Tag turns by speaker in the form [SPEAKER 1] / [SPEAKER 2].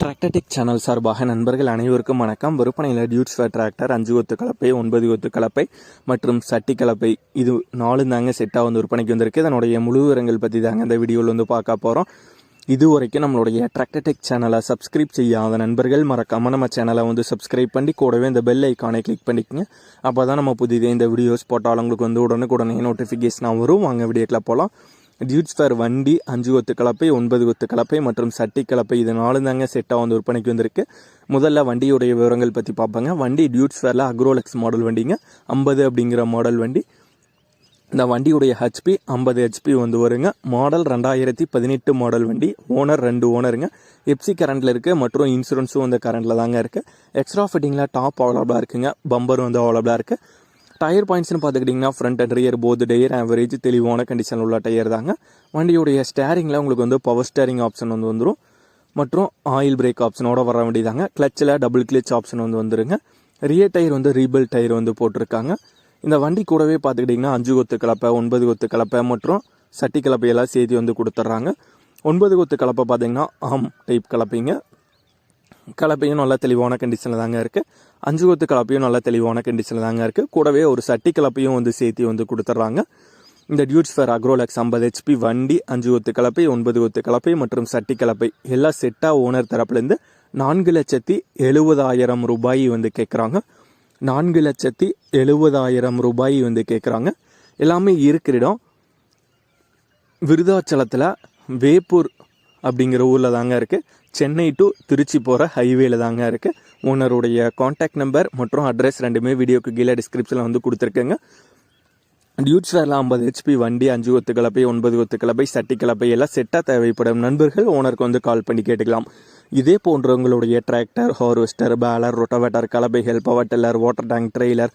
[SPEAKER 1] Tractor Tech channel சார்பாக நண்பர்கள் அனைவருக்கும் வணக்கம். விற்பனையில் டியூட்ஸ் ஃபேர் டிராக்டர் அஞ்சு கொத்து கலப்பை ஒன்பது கொத்து கலப்பை மற்றும் சட்டி கலப்பை. இது நாலு தாங்க செட்டாக வந்து விற்பனைக்கு வந்திருக்கு. இதனுடைய முழு விவரங்கள் பற்றி தாங்க இந்த வீடியோவில் வந்து பார்க்க போகிறோம் இது வரைக்கும் நம்மளுடைய டிராக்டர்டெக் சேனலை சப்ஸ்கிரைப் செய்யாத நண்பர்கள் மறக்காமல் நம்ம சேனலை வந்து சப்ஸ்கிரைப் பண்ணி கூடவே இந்த பெல் ஐக்கானை கிளிக் பண்ணிக்கங்க. அப்போ தான் நம்ம புதிதே இந்த வீடியோஸ் போட்டால் உங்களுக்கு வந்து உடனுக்குடனே நோட்டிஃபிகேஷனாக வரும். வாங்க வீடியோக்கில் போகலாம் டியூட்ஸ் ஃபேர் வண்டி அஞ்சு கொத்து கலப்பை ஒன்பது கொத்து கலப்பை மற்றும் சட்டி கலப்பை இது நாலு தாங்க செட்டாக வந்து விற்பனைக்கு வந்திருக்கு. முதல்ல வண்டியுடைய விவரங்கள் பற்றி பார்ப்பாங்க. வண்டி டியூட்ஸ் ஃபேரில் அக்ரோலெக்ஸ் மாடல் வண்டிங்க. ஐம்பது அப்படிங்கிற மாடல் வண்டி. இந்த வண்டியுடைய ஹெச்பி ஐம்பது ஹெச்பி வந்து வருங்க. மாடல் ரெண்டாயிரத்தி பதினெட்டு மாடல் வண்டி. ஓனர் ரெண்டு ஓனருங்க எப்சி கரண்டில் இருக்குது மற்றும் இன்சூரன்ஸும் வந்து கரண்டில் தாங்க இருக்குது எக்ஸ்ட்ரா ஃபிட்டிங்கில் டாப் அவைலபிளாக இருக்குங்க. பம்பர் வந்து அவைலபிளாக இருக்குது டயர் பாயிண்ட்ஸ்னு பார்த்துக்கிட்டிங்கன்னா ஃப்ரண்ட் அண்ட் ரியர் போது டயர் ஆவரேஜ் தெளிவான கண்டிஷனில் உள்ள டயர் தாங்க. வண்டியுடைய ஸ்டேரிங்கில் உங்களுக்கு வந்து பவர் ஸ்டேரிங் ஆப்ஷன் வந்து வந்துடும் மற்றும் ஆயில் பிரேக் ஆப்ஷனோட வர வேண்டியதாங்க கிளச்சில் டபுள் கிளச் ஆப்ஷன் வந்து வந்துருங்க. ரியர் டயர் வந்து ரீபில் டயர் வந்து போட்டிருக்காங்க. இந்த வண்டி கூடவே பார்த்துக்கிட்டிங்கன்னா அஞ்சு கொத்து கலப்பை ஒன்பது கொத்து கலப்பை மற்றும் சட்டி கலப்பையெல்லாம் சேர்த்து வந்து கொடுத்துட்றாங்க. ஒன்பது கொத்து கலப்பை பார்த்தீங்கன்னா ஆம் டைப் கலப்பைங்க. கலப்பையும் நல்ல தெளிவான கண்டிஷனில் தாங்க இருக்குது அஞ்சு கொத்து கலப்பையும் நல்ல தெளிவான கண்டிஷனில் தாங்க இருக்குது கூடவே ஒரு சட்டி கலப்பையும் வந்து சேர்த்து வந்து கொடுத்துட்றாங்க இந்த டியூட்ஸ் ஃபேர் அக்ரோலெக்ஸ் ஐம்பது ஹெச்பி வண்டி அஞ்சு கொத்து கலப்பை ஒன்பது கொத்து கலப்பை மற்றும் சட்டி கலப்பை. எல்லாம் செட்டாக ஓனர் தரப்புலேருந்து நான்கு லட்சத்தி எழுபதாயிரம் ரூபாய் வந்து கேட்குறாங்க நான்கு லட்சத்தி எழுபதாயிரம் ரூபாய் வந்து கேட்குறாங்க எல்லாமே இருக்கிற இடம் விருதாச்சலத்தில் வேப்பூர் அப்படிங்கிற ஊரில் தாங்க இருக்குது சென்னை டு திருச்சி போகிற ஹைவேல தாங்க இருக்குது ஓனருடைய காண்டாக்ட் நம்பர் மற்றும் அட்ரஸ் ரெண்டுமே வீடியோக்கு கீழே டிஸ்கிரிப்ஷனில் வந்து கொடுத்துருக்கேங்க. டியூச்சரில் ஐம்பது ஹெச்பி வண்டி அஞ்சு ஒத்து கலப்பை ஒன்பது ஒத்து கலப்பை சட்டி கலப்பை எல்லாம் செட்டாக தேவைப்படும். நண்பர்கள் ஓனருக்கு வந்து கால் பண்ணி கேட்டுக்கலாம். இதே போன்றவங்களுடைய tractor harvester baler rotavator கலப்பைகள் power tiller water tank trailer